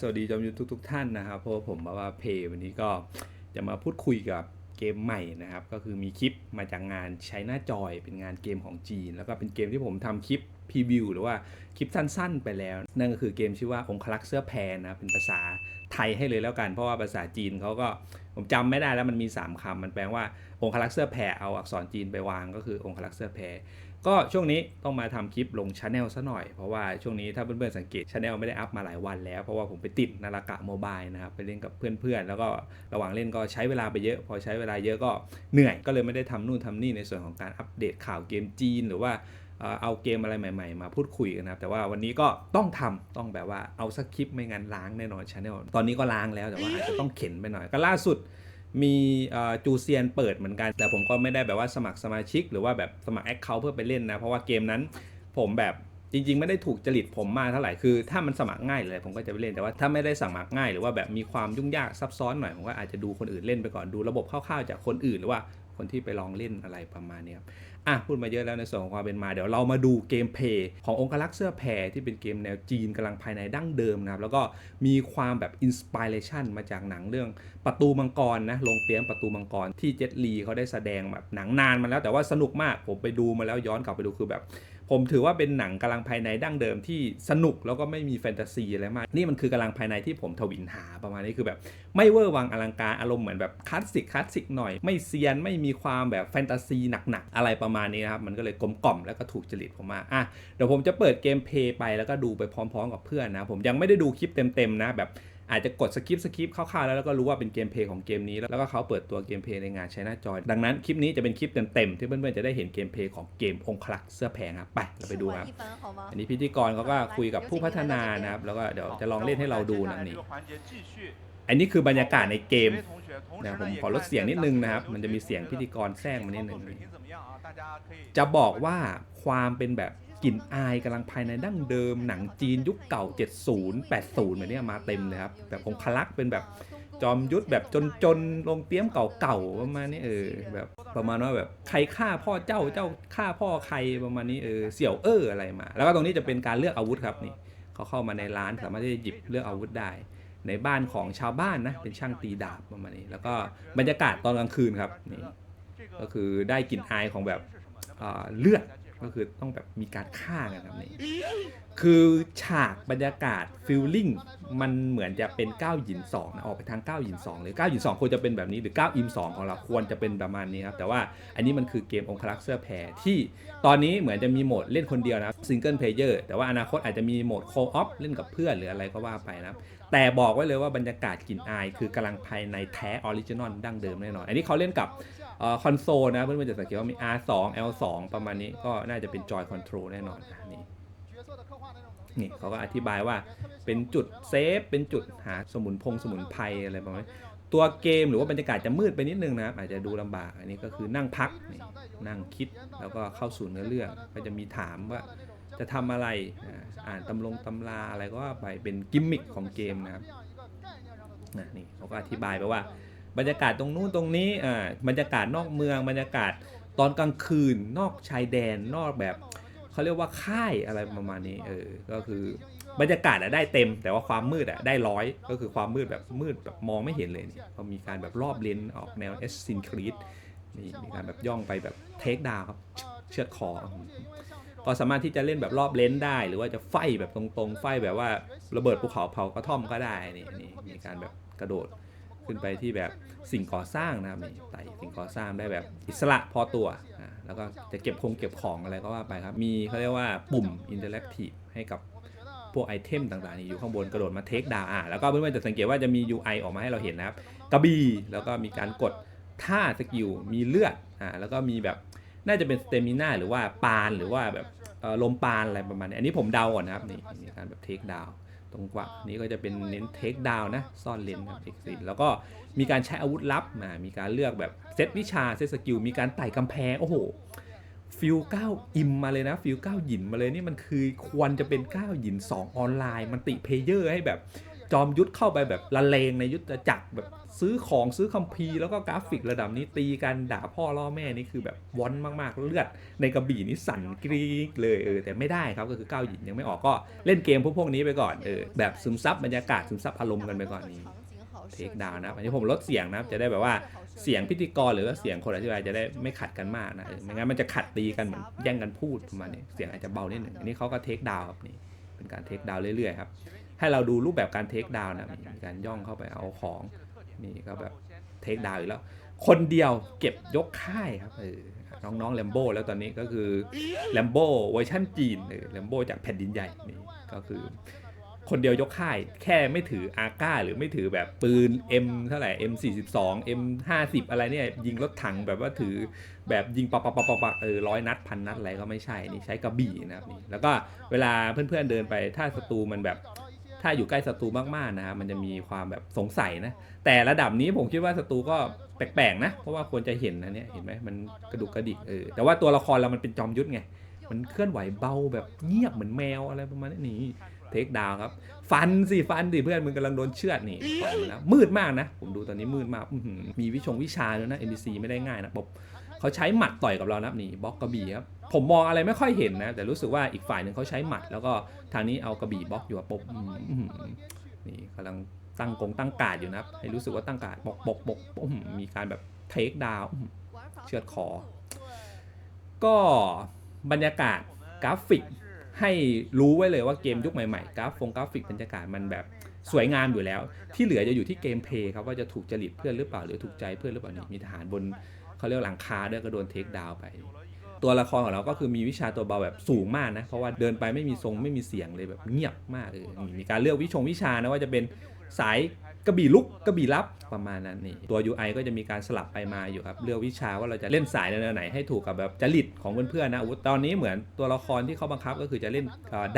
สวัสดีจอมยุทธทุกๆท่านนะครับเพราะว่าผมมาว่าเพย์วันนี้ก็จะมาพูดคุยกับเกมใหม่นะครับ ก็คือมีคลิปมาจากงานใช้หน้าจอยเป็นงานเกมของจีน แล้วก็เป็นเกมที่ผมทำคลิปพรีวิวหรือว่าคลิปสั้นๆ ไปแล้ว นั่นก็คือเกมชื่อว่าองคลักษ์เสื้อแพรนะเป็นภาษาไทยให้เลยแล้วกัน เพราะว่าภาษาจีนเขาก็ผมจำไม่ได้แล้วมันมี 3คำมันแปลว่าองคลักษ์เสื้อแพรเอาอักษรจีนไปวางก็คือองคลักษ์เสื้อแพร ก็ช่วงนี้ต้องมาทำคลิปลงชาแนลซะหน่อย เพราะว่าช่วงนี้ถ้าเพื่อนๆสังเกตชาแนลไม่ได้อัพมาหลายวันแล้ว เพราะว่าผมไปติดนารากะโมบายนะครับ ไปเล่นกับเพื่อนๆ แล้วก็ระหว่างเล่นก็ใช้เวลาไปเยอะ พอใช้เวลาเยอะก็เหนื่อยก็เลยไม่ได้ทำนู่นทำนี่ในส่วนของการอัปเดตข่าวเกมจีนหรือว่าเอาเกมอะไรใหม่ๆ มาพูดคุยกันนะครับ แต่ว่าวันนี้ก็ต้องทำต้องแบบว่าเอาสักคลิปไม่งั้นล้างแน่นอนชาแนลตอนนี้ก็ล้างแล้วแต่ว่าอาจจะต้องเข็นไปหน่อยก็ล่าสุด มีจูเซียนเปิดเหมือนกัน แต่ผมก็ไม่ได้แบบว่าสมัครสมาชิก หรือว่าแบบสมัครแอคเคาท์เพื่อไปเล่นนะ เพราะว่าเกมนั้นผมแบบจริง ๆ ไม่ได้ถูกจริตผมมากเท่าไหร่คือ ถ้ามันสมัครง่ายเลยผมก็จะไปเล่นแต่ว่าถ้าไม่ได้สมัครง่ายหรือว่าแบบมีความยุ่งยากซับซ้อนหน่อยผมก็อาจจะดูคนอื่นเล่นไปก่อนดูระบบคร่าวๆจากคนอื่นหรือว่า คนที่ไปลองเล่นอะไรประมาณนี้ครับอะพูดมาเยอะแล้วในส่วนของความเป็นมา เดี๋ยวเรามาดูเกมเพลย์ขององค์ลักษ์เสื้อแพรที่เป็นเกมแนวจีนกำลังภายในดั้งเดิมนะครับ แล้วก็มีความแบบอินสปิเรชันมาจากหนังเรื่องประตูมังกรนะลงเปียมประตูมังกรที่เจ็ตลีเขาได้แสดงแบบหนังนานมาแล้วแต่ว่าสนุกมากผมไปดูมาแล้วย้อนกลับไปดูคือแบบ ผมถือว่าเป็นหนังกำลังภายในดั้งเดิมที่สนุกแล้วก็ไม่มีแฟนตาซีอะไรมาก นี่มันคือกำลังภายในที่ผมทวินหาประมาณนี้คือแบบไม่เวอร์วังอลังการอารมณ์เหมือนแบบคลาสสิกคลาสสิกหน่อย ไม่เซียนไม่มีความแบบแฟนตาซีหนักๆอะไรประมาณนี้นะครับมันก็เลยกลมกล่อมแล้วก็ถูกจริตผมมาอะเดี๋ยวผมจะเปิดเกมเพย์ไปแล้วก็ดูไปพร้อม ๆ กับเพื่อนนะผมยังไม่ได้ดูคลิปเต็มๆนะแบบ อาจจะกดสคริปสคริปคร่าวๆแล้วแล้วก็รู้ว่าเป็นเกมเพย์ของเกมนี้ แล้วก็เขาเปิดตัวเกมเพย์ในงานใช้หน้าจอยดังนั้นคลิปนี้จะเป็นคลิปเต็มๆที่เพื่อนๆจะได้เห็นเกมเพย์ของเกมองคลักเสื้อแพงครับไปเราไปดูครับอันนี้พิธีกรเขาก็คุยกับผู้พัฒนานะครับแล้วก็เดี๋ยวจะลองเล่นให้เราดูนะนี่อันนี้คือบรรยากาศในเกมนะผมขอลดเสียงนิดนึงนะครับ มันจะมีเสียงพิธีกรแทรกมานิดนึงจะบอกว่าความเป็นแบบ กลิ่นอายกำลังภายในดั้งเดิม หนังจีนยุคเก่า 70 80แบบนี้มาเต็มเลยครับแบบองคลักษ์เป็นแบบจอมยุทธแบบจนๆลงเตี้ยมเก่าๆประมาณนี้เออแบบประมาณว่าแบบใครฆ่าพ่อเจ้าเจ้าฆ่าพ่อใครประมาณนี้เออเสี่ยวเอออะไรมา แล้วก็ตรงนี้จะเป็นการเลือกอาวุธครับนี่เขาเข้ามาในร้านสามารถที่จะหยิบเลือกอาวุธได้ในบ้านของชาวบ้านนะเป็นช่างตีดาบประมาณนี้ แล้วก็บรรยากาศตอนกลางคืนครับนี่ก็คือได้กลิ่นอายของแบบอ่าเลือด ก็คือต้องแบบมีการฆ่ากันครับนี้ คือฉากบรรยากาศฟิลลิ่งมันเหมือนจะเป็น9หยิน2นะออกไปทาง9หยิน2หรือ9หยิน2ควรจะเป็นแบบนี้หรือ9อิม2ของเราควรจะเป็นประมาณนี้ครับแต่ว่าอันนี้มันคือเกมองคลักษ์เสื้อแพรที่ตอนนี้เหมือนจะมีโหมดเล่นคนเดียวนะซิงเกิลเพลเยอร์แต่ว่าอนาคตอาจจะมีโหมดโคออฟเล่นกับเพื่อนหรืออะไรก็ว่าไปนะแต่บอกไว้เลยว่าบรรยากาศกลิ่นอาย คือกำลังภายในแท้ออริจินอลดั้งเดิมแน่นอน อันนี้เขาเล่นกับคอนโซลนะเพื่อนๆจะสังเกตว่ามี R2 L2 ประมาณนี้ก็น่าจะเป็นจอยคอนโทรลแน่นอนอะนี่ นี่เขาก็อธิบายว่าเป็นจุดเซฟ เป็นจุดหาสมุนพงสมุนไพรอะไรประมาณนี้ตัวเกมหรือว่าบรรยากาศจะมืดไปนิดนึงนะครับอาจจะดูลำบากอันนี้ก็คือนั่งพักน,นั่งคิดแล้วก็เข้าสู่เนื้อเรื่องก็จะมีถามว่าจะทำอะไรอ่าอ่านตำลงตำราอะไรก็ว่าไปเป็นกิมมิคของเกมนะครับนะนี่เขาก็อธิบายไปว่า บรรยากาศตรงนู้นตรงนี้อ่าบรรยากาศนอกเมือง บรรยากาศตอนกลางคืนนอกชายแดนนอกแบบ เขาเรียกว่าค่ายอะไรประมาณนี้เออก็คือบรรยากาศอะได้เต็ม แต่ว่าความมืดอะได้ร้อยก็คือความมืดแบบมืดแบบมองไม่เห็นเลยนี่เขามีการแบบรอบเลนออกแนวเอสซินครีดนี่มีการแบบย่องไปแบบเทคดาวครับเชือดคอก็สามารถที่จะเล่นแบบรอบเลนส์ได้หรือว่าจะไฟแบบตรงๆ ไฟแบบว่าระเบิดภูเขาเผากระท่อมก็ได้นี่นี่มีการแบบกระโดด ขึ้นไปที่แบบสิ่งก่อสร้างนะครับนี่ไต่สิ่งก่อสร้างได้แบบอิสระพอตัวอ่าแล้วก็จะเก็บคงเก็บของอะไรก็ว่าไปครับ มีเขาเรียกว่าปุ่มอินเทอร์แอคทีฟให้กับพวกไอเทมต่างๆนี่อยู่ข้างบนกระโดดมาเทคดาวอะแล้วก็เพื่อนๆจะสังเกตว่าจะมี UI ออกมาให้เราเห็นนะครับกระบี่แล้วก็มีการกดท่าสกิลมีเลือดอ่าแล้วก็มีแบบน่าจะเป็นสเตมิน่าหรือว่าปานหรือว่าแบบเอ่อลมปานอะไรประมาณนี้อันนี้ผมเดาก่อนนะครับนี่มีการแบบเทคดาว ตรงกว่านี้ก็จะเป็นเน้นเทคดาวนะซ่อนเลนครับเทคซิแล้วก็มีการใช้อาวุธลับมามีการเลือกแบบเซตวิชาเซตสกิลมีการไต่กำแพงโอ้โหฟิล9อิมมาเลยนะฟิล9หยินมาเลยนี่มันคือควรจะเป็น9หยิน2 ออนไลน์ มันติเพลเยอร์ให้แบบจอมยุทธเข้าไปแบบละเลงในยุทธจักรแบบ ซื้อของซื้อคัมภีร์แล้วก็กราฟิกระดับนี้ตีกันด่าพ่อล่อแม่นี่คือแบบวอนมากๆเลือด ในกระบี่นี่สั่นกรี๊กเลยเออแต่ไม่ได้ครับก็คือก้าวหยินยังไม่ออกก็เล่นเกมพวกพวกนี้ไปก่อนเออแบบซึมซับบรรยากาศซึมซับอารมณ์กันไปก่อนนี้เทคดาวนะอันนี้ผมลดเสียงนะจะได้แบบว่าเสียงพิธีกรหรือว่าเสียงคนอธิบายจะได้ไม่ขัดกันมากนะเออไม่งั้นมันจะขัดตีกันเหมือนแย่งกันพูดประมาณนี้เสียงอาจจะเบานิดหนึ่งอันนี้เขาก็เทคดาวครับนี่เป็นการเทคดาวเรื่อยๆครับให้เราดูรูปแบบการเทคดาวนะมีการย่องเข้าไปเอาของ นี่ก็แบบเทคดาวอีกแล้ว คนเดียวเก็บยกค่ายครับเออน้องๆแลมโบ้แล้วตอนนี้ก็คือแลมโบ้เวอร์ชันจีนเออแลมโบ้จากแผ่นดินใหญ่นี่ก็คือ คนเดียวยกค่าย แค่ไม่ถืออาก้า หรือไม่ถือแบบปืน M เท่าไหร่ M 42 M 50 อะไรเนี่ยยิงรถถังแบบว่าถือแบบยิงปะปะปะปะปะเออร้อยนัดพันนัดอะไรก็ไม่ใช่นี่ใช้กระบี่นะครับนี่แล้วก็เวลาเพื่อนๆเดินไปถ้าศัตรูมันแบบ ถ้าอยู่ใกล้ศัตรูมากๆนะครับมันจะมีความแบบสงสัยนะ แต่ระดับนี้ผมคิดว่าศัตรูก็แปลกๆนะ เพราะว่าควรจะเห็นนะเนี่ยเห็นไหมมันกระดุกกระดิกเออแต่ว่าตัวละครเรามันเป็นจอมยุทธไงมันเคลื่อนไหวเบาแบบเงียบเหมือนแมวอะไรประมาณนี้เทคดาวครับ ฟันสิฟันสิเพื่อนมึงกำลังโดนเชือดนี่ฟันนะมืดมากนะ ผมดูตอนนี้มืดมากมีวิชงวิชาด้วยนะ NPC ไม่ได้ง่ายนะบบ เขาใช้หมัดต่อยกับเรานะนี่บล็อกกระบี่ครับผมมองอะไรไม่ค่อยเห็นนะ แต่รู้สึกว่าอีกฝ่ายหนึ่งเขาใช้หมัด แล้วก็ทางนี้เอากระบี่บล็อกอยู่ปุ๊บนี่กำลังตั้งกงตั้งการดอยู่นะครับ ให้รู้สึกว่าตั้งการดปกปกปกอื้อหือมีการแบบเทคดาวเชือดคอ ก็บรรยากาศกราฟิกให้รู้ไว้เลยว่าเกมยุคใหม่ๆกราฟฟงกราฟิกบรรยากาศมันแบบสวยงามอยู่แล้ว ที่เหลือจะอยู่ที่เกมเพลย์ครับว่าจะถูกจริตเพื่อนหรือเปล่าหรือถูกใจเพื่อนหรือเปล่านี่มีทหารบน เขาเรียกว่าหลังคาด้วยก็โดนเทคดาวไป ตัวละครของเราก็คือมีวิชาตัวเบาแบบสูงมากนะ เพราะว่าเดินไปไม่มีทรงไม่มีเสียงเลยแบบเงียบมากเลยมีการเลือกวิชงวิชานะว่าจะเป็นสาย กระบี่ลุกกระบี่รับประมาณนั้นนี่ตัว UI ก็จะมีการสลับไปมาอยู่ครับเลือกวิชาว่าเราจะเล่นสายแนวไหนให้ถูกกับแบบจริตของเพื่อนๆนะอาวุธตอนนี้เหมือนตัวละครที่เขาบังคับก็คือจะเล่น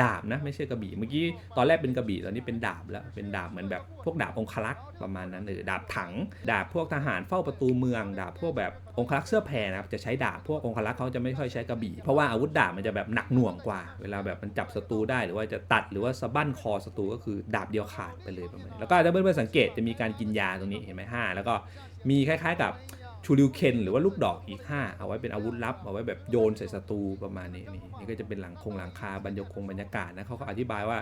ดาบนะไม่ใช่กระบี่เมื่อกี้ตอนแรกเป็นกระบี่ตอนนี้เป็นดาบแล้วเป็นดาบเหมือนแบบพวกดาบองคลักษ์ประมาณนั้นเออดาบถัง ดาบพวกทหารเฝ้าประตูเมือง ดาบพวกแบบองคลักษ์เสื้อแพรนะครับจะใช้ดาบพวกองคลักษ์เขาจะไม่ค่อยใช้กระบี่เพราะว่าอาวุธดาบมันจะแบบหนักหน่วงกว่า เวลาแบบมันจับศัตรูได้หรือว่าจะตัดหรือว่าสะบั้นคอศัตรูก็คือดาบเดียวขาดไปเลยประมาณแล้วก็ถ้าเพื่อนๆสังเกตจะมีการกินยาตรงนี้เห็นไหมห้าแล้วก็มีคล้ายๆกับชูริวเคนหรือว่าลูกดอกอีก 5 เอาไว้เป็นอาวุธลับ เอาไว้แบบโยนใส่ศัตรูประมาณนี้นี่นี่ก็จะเป็นหลังคงหลังคาบรรยากงบรรยากาศนะเขาก็อธิบายว่า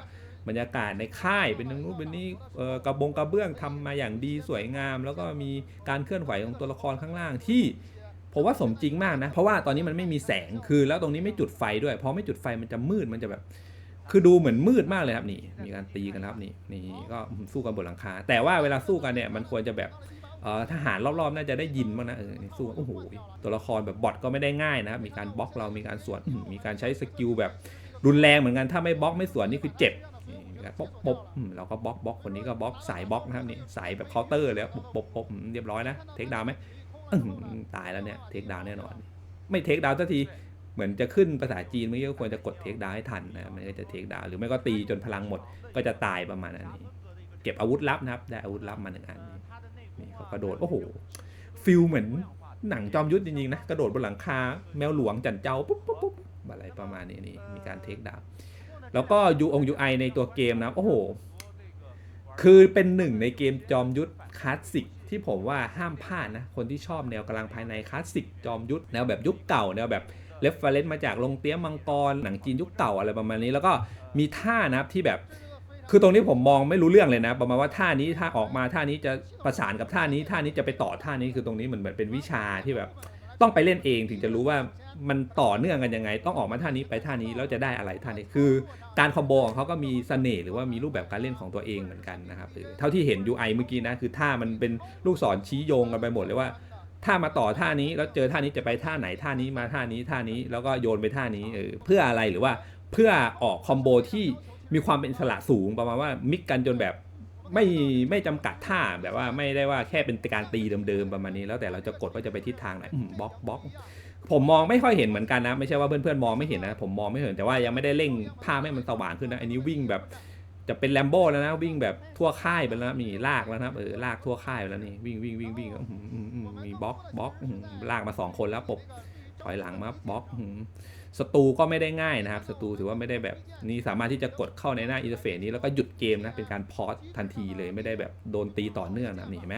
บรรยากาศในค่ายเป็นตรงนู้นเป็นนี่เอ่อกระบงกระเบื้องทำมาอย่างดีสวยงาม แล้วก็มีการเคลื่อนไหวของตัวละครข้างล่างที่ผมว่าสมจริงมากนะ เพราะว่าตอนนี้มันไม่มีแสงคือแล้วตรงนี้ไม่จุดไฟด้วยพอไม่จุดไฟมันจะมืดมันจะแบบ คือดูเหมือนมืดมากเลยครับนี่ มีการตีกันครับนี่นี่ก็สู้กันบนหลังคา แต่ว่าเวลาสู้กันเนี่ยมันควรจะแบบเอ่อทหารรอบๆ น่าจะได้ยินบ้างนะเออนี่สู้กันโอ้โหตัวละครแบบบอทก็ไม่ได้ง่ายนะครับมีการบล็อกเรามีการสวนอื้อหือมีการใช้สกิลแบบรุนแรงเหมือนกันถ้าไม่บล็อกไม่สวนนี่คือเจ็บนี่มีการป๊บป๊บอืมเราก็บล็อกบล็อกคนนี้ก็บล็อกสายบล็อกนะครับนี่สายแบบเคาน์เตอร์เลยครับป๊บป๊บป๊บอืมเรียบร้อยนะเทคดาวไหมอื้อหือตายแล้วเนี่ยเทคดาวแน่นอน ไม่เทคดาวสักที เหมือนจะขึ้นภาษาจีนเมื่อกี้ก็ควรจะกดเทคดาวให้ทันนะมันก็จะเทคดาวหรือไม่ก็ตีจนพลังหมดก็จะตายประมาณนั้นนี้เก็บอาวุธลับนะครับ ได้อาวุธลับมาหนึ่งอันนี่เขากระโดดโอ้โหฟิลเหมือนหนังจอมยุทธจริงๆนะกระโดดบนหลังคาแมวหลวงจันเจ้าปุ๊บปุ๊บปุ๊บอะไรประมาณนี้นี่มีการเทคดาวแล้วก็ยูองยูไอในตัวเกมนะโอ้โห คือเป็นหนึ่งในเกมจอมยุทธคลาสสิกที่ผมว่าห้ามพลาดนะ คนที่ชอบแนวกำลังภายในคลาสสิกจอมยุทธแนวแบบยุคเก่าแนวแบบ เรฟเฟรนซ์มาจากลงเตี้ยมังกร หนังจีนยุคเก่าอะไรประมาณนี้ แล้วก็มีท่านะครับที่แบบ คือตรงนี้ผมมองไม่รู้เรื่องเลยนะ ประมาณว่าท่านี้ท่าออกมาท่านี้จะประสานกับท่านี้ท่านี้จะไปต่อท่านี้คือตรงนี้เหมือนเหมือนเป็นวิชาที่แบบ ต้องไปเล่นเองถึงจะรู้ว่ามันต่อเนื่องกันยังไง ต้องออกมาท่านี้ไปท่านี้แล้วจะได้อะไรท่านี้คือ การคอมโบของเขาก็มีเสน่ห์หรือว่ามีรูปแบบการเล่นของตัวเองเหมือนกันนะครับเออเท่าที่เห็น UI เมื่อกี้นะคือท่ามันเป็นลูกศรชี้โยงกันไปหมดเลยว่า ถ้ามาต่อท่านี้แล้วเจอท่านี้จะไปท่าไหนท่านี้มาท่านี้ท่านี้แล้วก็โยนไปท่านี้เออเพื่ออะไรหรือว่าเพื่อออกคอมโบที่มีความเป็นอิสระสูงประมาณว่ามิกกันจนแบบไม่ไม่จำกัดท่าแบบว่าไม่ได้ว่าแค่เป็นการตีเดิมๆประมาณนี้ แล้วแต่เราจะกดว่าจะไปทิศทางไหนอืมบล็อกบล็อกผมมองไม่ค่อยเห็นเหมือนกันนะ ไม่ใช่ว่าเพื่อนๆมองไม่เห็นนะ ผมมองไม่เห็นแต่ว่ายังไม่ได้เร่งภาพให้มันสว่างขึ้นนะอันนี้วิ่งแบบ จะเป็นแลมโบ้แล้วนะวิ่งแบบทั่วค่ายไปแล้วนะมีลากแล้วนะเออลากทั่วค่ายไปแล้วนี่วิ่งวิ่งวิ่งวิ่งมีบล็อกบล็อกลากมาสองคนแล้วปบถอยหลังมาบล็อกหืมสตูก็ไม่ได้ง่ายนะครับสตูถือว่าไม่ได้แบบนี่สามารถที่จะกดเข้าในหน้าอินเทอร์เฟซนี้แล้วก็หยุดเกมนะเป็นการพอสทันทีเลยไม่ได้แบบโดนตีต่อเนื่องนะนี่เห็นไหม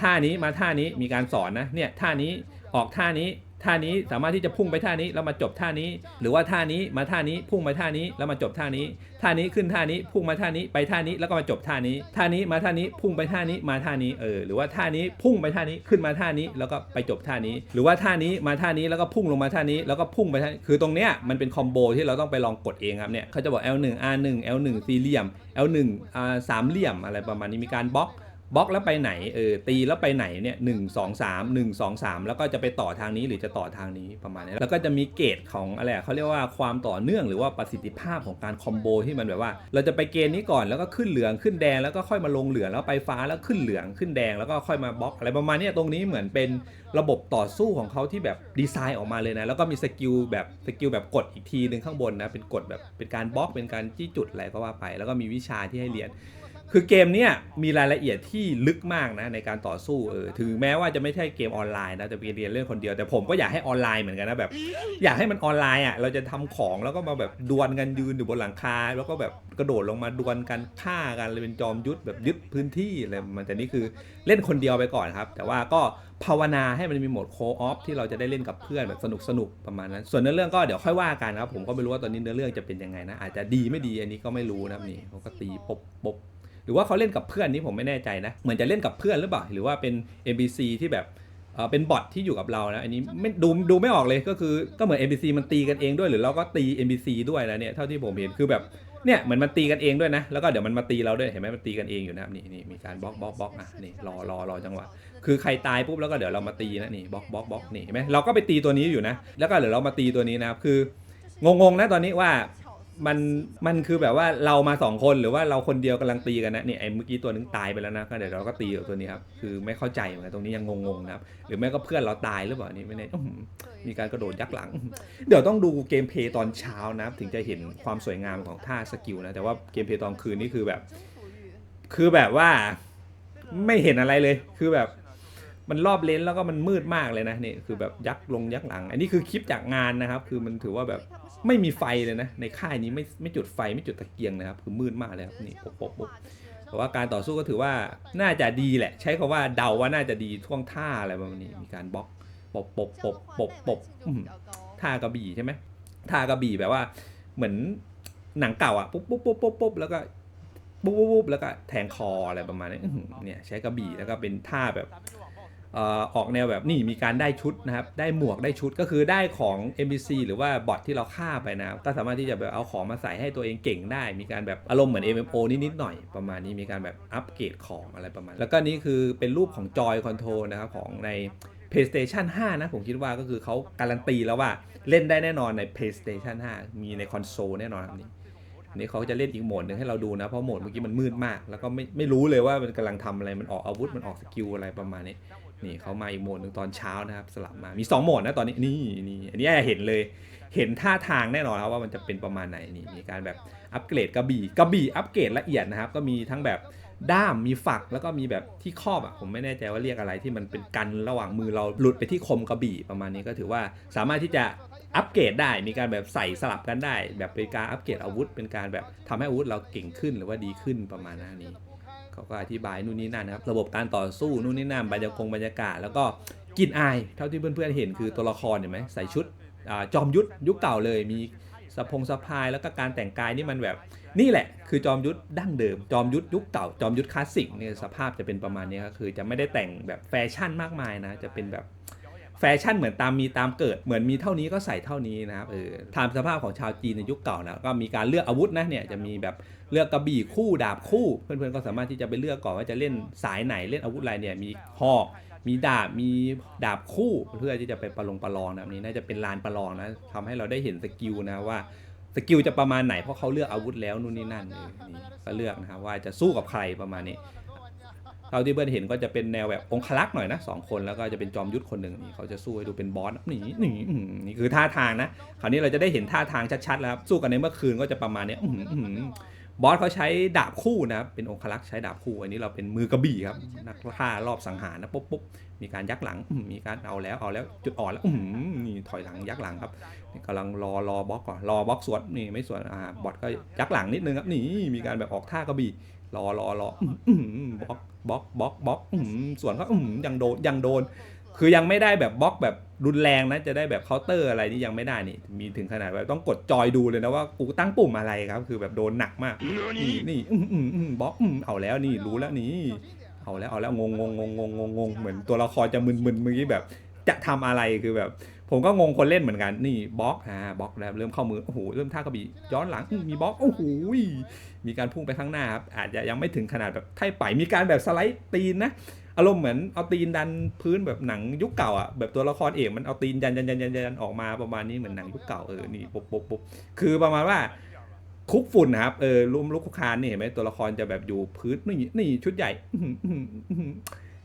ท่านี้มาท่านี้มีการสอนนะเนี่ยท่านี้ออกท่านี้ ท่านี้สามารถที่จะพุ่งไปท่านี้แล้วมาจบท่านี้ หรือว่าท่านี้มาท่านี้พุ่งไปท่านี้แล้วมาจบท่านี้ ท่านี้ขึ้นท่านี้พุ่งมาท่านี้ไปท่านี้แล้วก็มาจบท่านี้ ท่านี้มาท่านี้พุ่งไปท่านี้มาท่านี้เออหรือว่าท่านี้พุ่งไปท่านี้ขึ้นมาท่านี้แล้วก็ไปจบท่านี้ หรือว่าท่านี้มาท่านี้แล้วก็พุ่งลงมาท่านี้แล้วก็พุ่งไปท่าคือตรงเนี้ยมันเป็นคอมโบที่เราต้องไปลองกดเองครับเนี่ยเขาจะบอก L1 R1 L1 สี่เหลี่ยม L1 อ่าสามเหลี่ยมอะไรประมาณนี้มีการบล็อก บล็อกแล้วไปไหนเออตีแล้วไปไหนเนี่ยหนึ่งสองสามหนึ่งสองสามแล้วก็จะไปต่อทางนี้หรือจะต่อทางนี้ประมาณนี้แล้วก็จะมีเกรดของอะไรเขาเรียกว่าความต่อเนื่องหรือว่าประสิทธิภาพของการคอมโบที่มันแบบว่า เราจะไปเกณฑ์นี้ก่อนแล้วก็ขึ้นเหลืองขึ้นแดงแล้วก็ค่อยมาลงเหลืองแล้วไปฟ้าแล้วขึ้นเหลืองขึ้นแดงแล้วก็ค่อยมาบล็อกอะไรประมาณนี้ตรงนี้เหมือนเป็นระบบต่อสู้ของเขาที่แบบดีไซน์ออกมาเลยนะแล้วก็มีสกิลแบบสกิลแบบกดอีกทีหนึ่งข้างบนนะเป็นกดแบบเป็นการบล็อกเป็นการจี้จุดอะไรก็ว่าไป แล้วก็มีวิชาที่ให้เรียน คือเกมเนี้ยมีรายละเอียดที่ลึกมากนะในการต่อสู้เออถึงแม้ว่าจะไม่ใช่เกมออนไลน์นะจะเป็นเรียนเล่นคนเดียวแต่ผมก็อยากให้ออนไลน์เหมือนกันนะแบบ อยากให้มันออนไลน์อะเราจะทำของแล้วก็มาแบบดวลกันยืนอยู่บนหลังคา แล้วก็แบบกระโดดลงมาดวลกันฆ่ากันเลยเป็นจอมยุทธแบบยึดพื้นที่อะไรประมันแต่นี่คือเล่นคนเดียวไปก่อนครับ แต่ว่าก็ภาวนาให้มันมีโหมดโคออฟที่เราจะได้เล่นกับเพื่อนแบบสนุกสนุกๆประมาณนั้น ส่วนเนื้อเรื่องก็เดี๋ยวค่อยว่ากันครับผมก็ไม่รู้ว่าตอนนี้เนื้อเรื่องจะเป็นยังไงนะอาจจะดีไม่ดีอันนี้ก็ไม่รู้นะนี่เขาก็ตีปบปบ หรือว่าเขาเล่นกับเพื่อนนี่ผมไม่แน่ใจนะ เหมือนจะเล่นกับเพื่อนหรือเปล่า หรือว่าเป็น NPC ที่แบบเป็นบอทที่อยู่กับเรานะ อันนี้ไม่ดูดูไม่ออกเลยก็คือก็เหมือน NPC มันตีกันเองด้วย หรือเราก็ตี NPC ด้วยนะเนี่ยเท่าที่ผมเห็นคือแบบเนี่ยเหมือนมันตีกันเองด้วยนะ แล้วก็เดี๋ยวมันมาตีเราด้วยเห็นไหมมันตีกันเองอยู่นะครับนี่นี่มีการบล็อกบล็อกบล็อกอะนี่รอรอรอจังหวะคือใครตายปุ๊บแล้วก็เดี๋ยวเรามาตีนะนี่บล็อกบล็อกบล็อกนี่เห็นไหมเราก็ไปตีตัวนี้อยู่นะ แล้วก็เดี๋ยวเรามาตีตัวนี้นะครับคืองงๆนะตอนนี้ว่า มันมันคือแบบว่าเรามาสองคนหรือว่าเราคนเดียวกำลังตีกันนะนี่ยไอ้เมื่อกี้ตัวนึงตายไปแล้วนะก็เดี๋ยวเราก็ตีกับตัวนี้ครับคือไม่เข้าใจเหมือนกันตรงนี้ยังงงๆนะครับหรือไม่ก็เพื่อนเราตายหรือเปล่านี่ไม่แน่อื้อหือมีการกระโดดยักหลัง เดี๋ยวต้องดูเกมเพลย์ตอนเช้านะครับถึงจะเห็นความสวยงามของท่าสกิลนะแต่ว่าเกมเพลย์ตอนคืนนี่คือแบบ คือแบบว่าไม่เห็นอะไรเลย คือแบบ มันรอบเลนแล้วก็มันมืดมากเลยนะนี่คือแบบยักลงยักหลัง อันนี้คือคลิปจากงานนะครับ คือมันถือว่าแบบไม่มีไฟเลยนะ ในค่ายนี้ไม่ไม่จุดไฟไม่จุดตะเกียงนะครับ คือมืดมากเลยครับนี่ปบปบปบแต่ว่าการต่อสู้ก็ถือว่าน่าจะดีแหละ ใช้คำว่าเดาว่าน่าจะดีท่วงท่าอะไรประมาณนี้มีการบล็อกปบปบปบปบปบท่ากระบี่ใช่ไหมท่ากระบี่แบบว่า เหมือนหนังเก่าอะปุ๊บปุ๊บปุ๊บปุ๊บปุ๊บแล้วก็ปุ๊บปุ๊บปุ๊บแล้วก็แทงคออะไรประมาณนี้เนี่ยใช้กระบี่แล้วก็เป็นท่าแบบ ออกแนวแบบนี่มีการได้ชุดนะครับ ได้หมวกได้ชุดก็คือได้ของ NPC หรือว่าบอทที่เราฆ่าไปนะครับก็สามารถที่จะแบบเอาของมาใส่ให้ตัวเองเก่งได้ มีการแบบอารมณ์เหมือน MMO นิดๆหน่อยประมาณนี้มีการแบบอัปเกรดของอะไรประมาณ แล้วก็นี่คือเป็นรูปของจอยคอนโทรลนะครับของใน PlayStation 5 นะ ผมคิดว่าก็คือเขาการันตีแล้วว่าเล่นได้แน่นอนใน PlayStation 5 มีในคอนโซลแน่นอนครับนี่ันนี้เขาจะเล่นอีกโหมดหนึ่งให้เราดูนะ เพราะโหมดเมื่อกี้มันมืดมาก แล้วก็ไม่ไม่รู้เลยว่ามันกำลังทำอะไรมันออกอาวุธมันออกสกิลอะไรประมาณนี้ นี่เขามาอีกโหมดหนึ่งตอนเช้านะครับสลับมามี 2 โหมดนะตอนนี้นี่นี่อันนี้เห็นเลยเห็นท่าทางแน่นอนครับว่ามันจะเป็นประมาณไหนนี่มีการแบบอัปเกรดกระบี่กระบี่อัปเกรดละเอียดนะครับ ก็มีทั้งแบบด้ามมีฝักแล้วก็มีแบบที่ครอบอะผมไม่แน่ใจว่าเรียกอะไรที่มันเป็นกันระหว่างมือเราหลุดไปที่คมกระบี่ประมาณนี้ก็ถือว่าสามารถที่จะอัปเกรดได้มีการแบบใส่สลับกันได้ แบบเป็นการอัปเกรดอาวุธ เป็นการแบบทำให้อาวุธเราเก่งขึ้นหรือว่าดีขึ้นประมาณนั้นนี้ เขาก็อธิบายนู่นนี่นั่นนะครับ ระบบการต่อสู้นู่นนี่นั่นบรรยากงบรรยากาศ แล้วก็กลินอาย เท่าที่เพื่อนๆเห็นคือตัวละครเห็นไหมใส่ชุดอจอมยุทธยุคเก่าเลยมีสะพงสะพายแล้วก็การแต่งกายนี่มันแบบนี่แหละ คือจอมยุทธดั้งเดิม จอมยุทธยุคเก่าจอมยุทธคลาสสิกเนี่ยสภาพจะเป็นประมาณนี้ครับคือจะไม่ได้แต่งแบบแฟชั่นมากมายนะจะเป็นแบบ แฟชั่นเหมือนตามมีตามเกิด เหมือนมีเท่านี้ก็ใส่เท่านี้นะครับเออตามสภาพของชาวจีนในยุคเก่านะก็มีการเลือกอาวุธนะเนี่ยจะมีแบบเลือกกระบี่คู่ดาบคู่ เพื่อนๆก็สามารถที่จะไปเลือกก่อนว่าจะเล่นสายไหนเล่นอาวุธอะไรเนี่ยมีหอกมีดาบมีดาบคู่เพื่อที่จะไปประลองประลองนะครับนี่น่าจะเป็นลานประลองนะทำให้เราได้เห็นสกิลนะว่าสกิลจะประมาณไหนเพราะเขาเลือกอาวุธแล้วนู่นนี่นั่นเออนี่ก็เลือกนะครับว่าจะสู้กับใครประมาณนี้ เท่าที่เบิร์นเห็นก็จะเป็นแนวแบบองคลักษ์หน่อยนะสองคนแล้วก็จะเป็นจอมยุทธคนหนึ่งนี่เขาจะสู้ให้ดูเป็นบอสนี่นี่นี่คือท่าทางนะคราวนี้เราจะได้เห็นท่าทางชัดๆแล้วครับสู้กันในเมื่อคืนก็จะประมาณนี้บอสเขาใช้ดาบคู่นะครับเป็นองคลักษ์ใช้ดาบคู่อันนี้เราเป็นมือกระบี่ครับนักฆ่ารอบสังหารนะปุ๊บปุ๊บมีการยักหลังมีการเอาแล้วเอาแล้วจุดอ่อนแล้วนี่ถอยหลังยักหลังครับนี่กำลังรอรอบล็อกก่อนรอบล็อกสวนนี่ไม่สวนอ่าบอสก็ยักหลังนิดนึงครับนี่มีการแบบออกท่ากระบี่ รอรอรออื้ออื้อหือบล็อกบล็อกบล็อกบล็อกอื้อหือสวนก็อื้อหือยังโดนยังโดน คือยังไม่ได้แบบบล็อกแบบรุนแรงนะจะได้แบบเคาน์เตอร์อะไรนี่ยังไม่ได้นี่มีถึงขนาดแบบต้องกดจอยดูเลยนะว่ากูตั้งปุ่มอะไรครับ คือแบบโดนหนักมากนี่นี่อืมอืมอืมบล็อกอืมเอาแล้วนี่รู้แล้วนี่เอาแล้วเอาแล้วงงงงงงงงงงเหมือนตัวละครจะมึนๆเมื่อกี้แบบ จะทำอะไรคือแบบ ผมก็งงคนเล่นเหมือนกันนี่บล็อกอ่าบล็อกแล้วเริ่มเข้ามือโอ้โหเริ่มท่ากระบี่ย้อนหลังมีบล็อกโอ้โหมีการพุ่งไปข้างหน้าครับอาจจะยังไม่ถึงขนาดแบบไถ่ไปมีการแบบสไลด์ตีนนะอารมณ์เหมือนเอาตีนดันพื้นแบบหนังยุคเก่าอะแบบตัวละครเอกมันเอาตีนยันยันยันยันยันออกมาประมาณนี้เหมือนหนังยุคเก่าเออนี่ปุ๊บปุ๊บปุ๊บคือประมาณว่าคุกฝุ่นนะครับเออลุมลุกคุกคานนี่เห็นไหมตัวละครจะแบบอยู่พื้นนี่นี่ชุดใหญ่อื้อหืออื้อหืออื้อหือ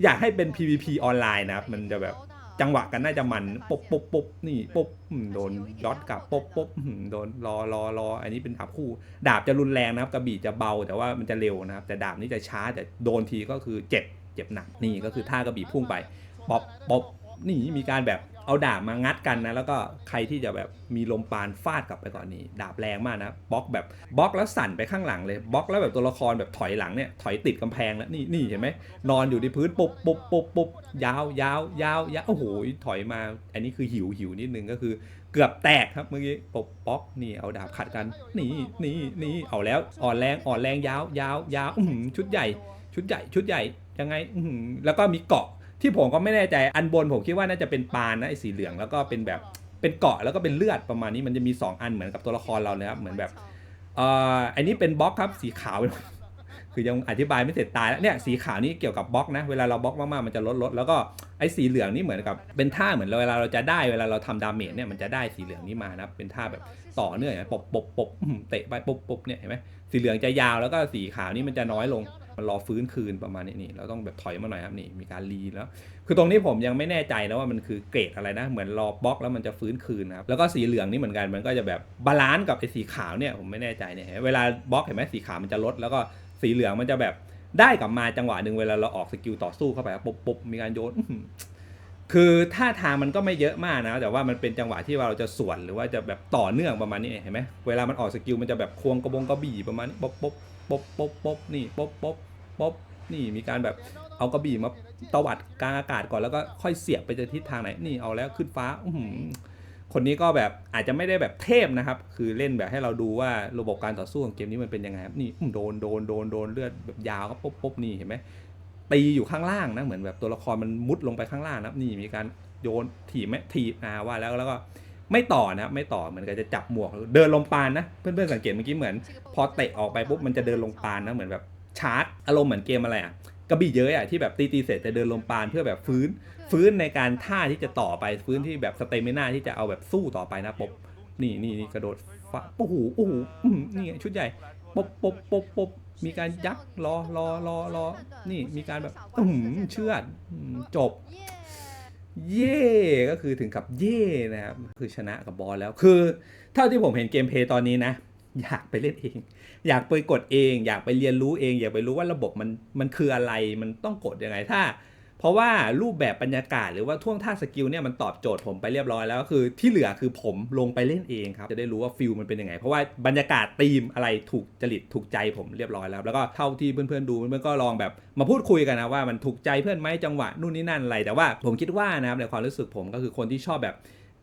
อยากให้เป็น PVP ออนไลน์นะครับมันจะแบบ จังหวะกันน่าจะมันปุ๊บปุ๊บปุ๊บนี่ปุ๊บอืมโดนย้อทกลับปุ๊บปุ๊บอื้อหือโดนรอรอรออันนี้เป็นดาบคู่ ดาบจะรุนแรงนะครับกระบี่จะเบาแต่ว่ามันจะเร็วนะครับ แต่ดาบนี่จะช้าแต่โดนทีก็คือเจ็บเจ็บหนักนี่ก็คือท่ากระบี่พุ่งไปป๊อปป๊อปนี่มีการแบบ เอาดาบมางัดกันนะ แล้วก็ใครที่จะแบบมีลมปานฟาดกลับไปก่อนนี่ดาบแรงมากนะบล็อกแบบบล็อกแล้วสั่นไปข้างหลังเลยบล็อกแล้วแบบตัวละครแบบถอยหลังเนี่ยถอยติดกำแพงแล้วนี่นี่เห็นไหมนอนอยู่ที่พื้นปุ๊บปุ๊บปุ๊บปุ๊บยาวยาวยาวยาวโอ้โหถอยมา อันนี้คือหิวหิวนิดนึงก็คือเกือบแตกครับเมื่อกี้ปกป๊อกนี่เอาดาบขัดกันนี่นี่นี่เอาแล้วอ่อนแรงอ่อนแรงยาวยาวยาวชุดใหญ่ ชุดใหญ่ชุดใหญ่ยังไงแล้วก็มีเกาะ ที่ผมก็ไม่แน่ใจอันบนผมคิดว่าน่าจะเป็นปานนะไอ้สีเหลืองแล้วก็เป็นแบบเป็นเกาะแล้วก็เป็นเลือดประมาณนี้มันจะมี 2 อันเหมือนกับตัวละครเราเลยครับเหมือนแบบเอ่ออันนี้เป็นบล็อกครับสีขาว คือยังอธิบายไม่เสร็จตายแล้วเนี่ยสีขาวนี่เกี่ยวกับบล็อกนะเวลาเราบล็อกมากๆมันจะลดลดแล้วก็ไอ้สีเหลืองนี่เหมือนกับเป็นท่าเหมือนเวลาเราจะได้เวลาเราทำดาเมจเนี่ยมันจะได้สีเหลืองนี้มานะเป็นท่าแบบต่อเนื่องปบปบปบเตะไปปบปบเนี่ยเห็นไหมสีเหลืองจะยาวแล้วก็สีขาวนี่มันจะน้อยลง มันรอฟื้นคืนประมาณนี้นี่เราต้องแบบถอยมาหน่อยครับนี่มีการรีแล้ว คือตรงนี้ผมยังไม่แน่ใจนะว่ามันคือเกรดอะไรนะ เหมือนรอบล็อกแล้วมันจะฟื้นคืนนะครับแล้วก็สีเหลืองนี่เหมือนกันมันก็จะแบบบาลานซ์กับไอ้สีขาวเนี่ยผมไม่แน่ใจเนี่ยเวลาบล็อกเห็นไหมสีขาวมันจะลดแล้วก็สีเหลืองมันจะแบบได้กลับมาจังหวะหนึ่งเวลาเราออกสกิลต่อสู้เข้าไปปุ๊บปุ๊บมีการโยนคือท่าทางมันก็ไม่เยอะมากนะ แต่ว่ามันเป็นจังหวะที่ว่าเราจะสวนหรือว่าจะแบบต่อเนื่องประมาณนี้เห็นไหมเวลามันออกสกิลมันจะแบบควงกระบงกระบี่ประมาณนี้ป๊บป๊บป๊บป๊บป๊บนี่ป๊บป๊บ ปุ๊บนี่มีการแบบเอากระบี่มาตวัดกลางอากาศก่อนแล้วก็ค่อยเสียบไปจะทิศทางไหนนี่เอาแล้วขึ้นฟ้าอืคนนี้ก็แบบอาจจะไม่ได้แบบเทพนะครับ คือเล่นแบบให้เราดูว่าระบบการต่อสู้ของเกมนี้มันเป็นยังไงครับนี่โดนโดนโดนโดนเลือดแบบยาวก็ปุ๊บปุ๊บนี่เห็นไหมตีอยู่ข้างล่างนะเหมือนแบบตัวละครมันมุดลงไปข้างล่างนะครับนี่มีการโยนถีบไหมถีบอาว่าแล้วแล้วก็ไม่ต่อนะไม่ต่อเหมือนกับจะจับหมวก เดินลงปานนะ เพื่อนๆสังเกตเมื่อกี้เหมือน พอเตะออกไปปุ๊บมันจะเดินลงปานนะเหมือนแบบ ชาร์จอารมณ์เหมือนเกมอะไรอะกระบี่เยอะอะที่แบบตีตีเสร็จจะเดินลงปานเพื่อแบบฟื้น ฟื้นในการท่าที่จะต่อไปฟื้นที่แบบสเตมิน่าที่จะเอาแบบสู้ต่อไปนะปบนี่นี่นี่กระโดดฟ้าโอ้โหโอ้โหอื้อนี่ชุดใหญ่ปบปบปบปบมีการยักรอรอรอรอนี่มีการแบบอื้อหือเชือดอืมจบ เย่ก็คือถึงกับเย่นะครับคือชนะกับบอลแล้วคือ เท่าที่ผมเห็นเกมเพย์ตอนนี้นะ อยากไปเล่นเอง อยากไปกดเอง อยากไปเรียนรู้เอง อยากไปรู้ว่าระบบมันมันคืออะไรมันต้องกดยังไงถ้า เพราะว่ารูปแบบบรรยากาศหรือว่าท่วงท่าสกิลเนี่ยมันตอบโจทย์ผมไปเรียบร้อยแล้วก็คือที่เหลือคือผมลงไปเล่นเองครับจะได้รู้ว่าฟิลมันเป็นยังไง เพราะว่าบรรยากาศธีมอะไรถูกจริตถูกใจผมเรียบร้อยแล้ว แล้วก็เท่าที่เพื่อนๆดูเพื่อนๆก็ลองแบบมาพูดคุยกันนะว่ามันถูกใจเพื่อนไหมจังหวะนู่นนี่นั่นอะไรแต่ว่าผมคิดว่านะครับในความรู้สึกผมก็คือคนที่ชอบแบบ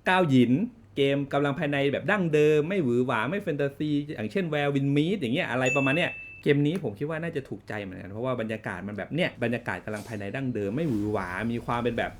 ก้าวหยิน เกมกำลังภายในแบบดั้งเดิม ไม่หวือหวาไม่แฟนตาซี อย่างเช่นแวร์วินมีดอย่างเงี้ยอะไรประมาณเนี้ยเกมนี้ผมคิดว่าน่าจะถูกใจเหมือนกันเพราะว่าบรรยากาศมันแบบเนี้ยบรรยากาศกำลังภายในดั้งเดิมไม่หวือหวามีความเป็นแบบ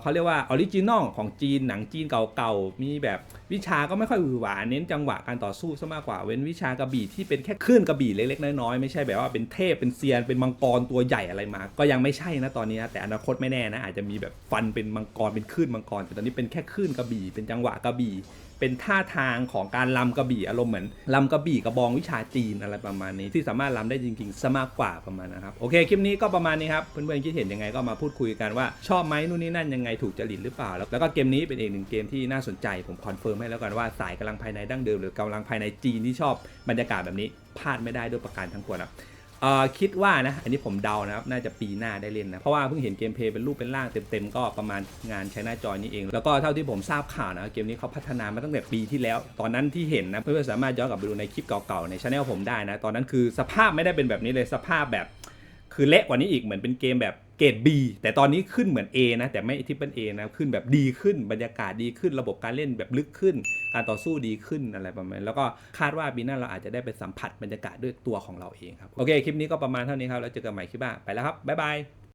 เขาเรียกว่าออริจินอลของจีนหนังจีนเก่าๆ มีแบบวิชาก็ไม่ค่อยหวือหวาเน้นจังหวะการต่อสู้ซะมากกว่าเว้นวิชากระบี่ที่เป็นแค่คลื่นกระบี่เล็กๆ น้อยๆ ไม่ใช่แบบว่าเป็นเทพเป็นเซียนเป็นมังกรตัวใหญ่อะไรมา ก็ยังไม่ใช่นะตอนนี้นะแต่อนาคตไม่แน่นะอาจจะมีแบบฟันเป็นมังกรเป็นคลื่นมังกรแต่ตอนนี้เป็นแค่คลื่นกระบี่เป็นจังหวะกระบี่ เป็นท่าทางของการลำกระบี่อารมณ์เหมือนลำกระบี่กระบองวิชาจีนอะไรประมาณนี้ ที่สามารถลำได้จริงๆซะมากกว่าประมาณนะครับโอเคคลิปนี้ก็ประมาณนี้ครับเพื่อนๆคิดเห็นยังไงก็มาพูดคุยกันว่าชอบไหมนู่นนี่นั่นยังไงถูกจริตหรือเปล่า แล้วแล้วก็เกมนี้เป็นอีกหนึ่งเกมที่น่าสนใจผมคอนเฟิร์มให้แล้วกันว่าสายกำลังภายในดั้งเดิมหรือกำลังภายในจีนที่ชอบบรรยากาศแบบนี้พลาดไม่ได้ด้วยประการทั้งปวงครับ เอ่อคิดว่านะ อันนี้ผมเดานะครับ น่าจะปีหน้าได้เล่นนะ เพราะว่าเพิ่งเห็นเกมเพลย์เป็นรูปเป็นร่างเต็มๆ ก็ประมาณงานใช้หน้าจอนี้เอง แล้วก็เท่าที่ผมทราบข่าวนะ เกมนี้เขาพัฒนามาตั้งแต่ปีที่แล้ว ตอนนั้นที่เห็นนะ เพื่อนๆสามารถย้อนกลับไปดูในคลิปเก่าๆ ในช anel ผมได้นะ ตอนนั้นคือสภาพไม่ได้เป็นแบบนี้เลย สภาพแบบ คือเละกว่านี้อีก เหมือนเป็นเกมแบบ เกรด B แต่ตอนนี้ขึ้นเหมือน A นะ แต่ไม่ทิปเปิล A นะ ขึ้นแบบดีขึ้นบรรยากาศดีขึ้นระบบการเล่นแบบลึกขึ้น การต่อสู้ดีขึ้นอะไรประมาณนี้แล้วก็คาดว่าปีหน้าเราอาจจะได้ไปสัมผัสบรรยากาศด้วยตัวของเราเองครับ โอเค คลิปนี้ก็ประมาณเท่านี้ครับ แล้วเจอกันใหม่คลิปหน้าไปแล้วครับบ๊ายบาย